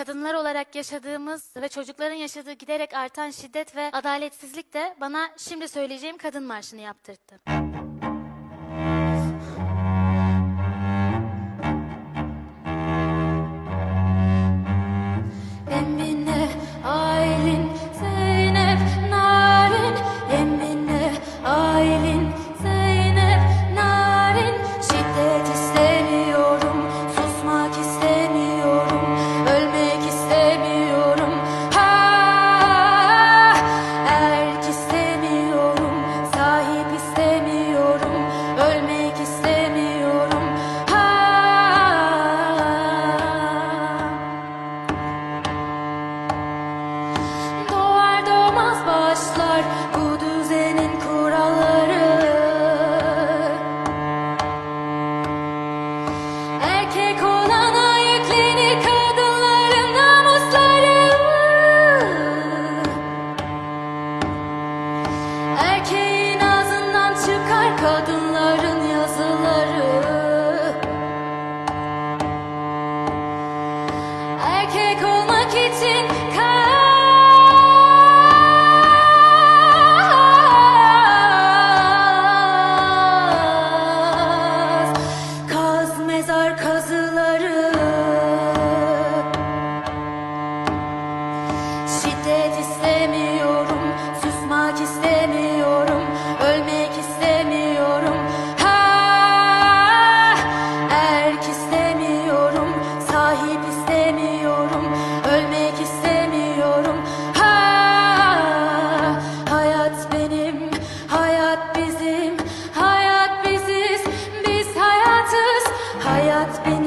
kadınlar olarak yaşadığımız ve çocukların yaşadığı giderek artan şiddet ve adaletsizlik de bana şimdi söyleyeceğim kadın marşını yaptırdı. Emine, Aylin, Zeynep, Narin Emine, Aylin, kadınların yazıları. Erkek olana It's been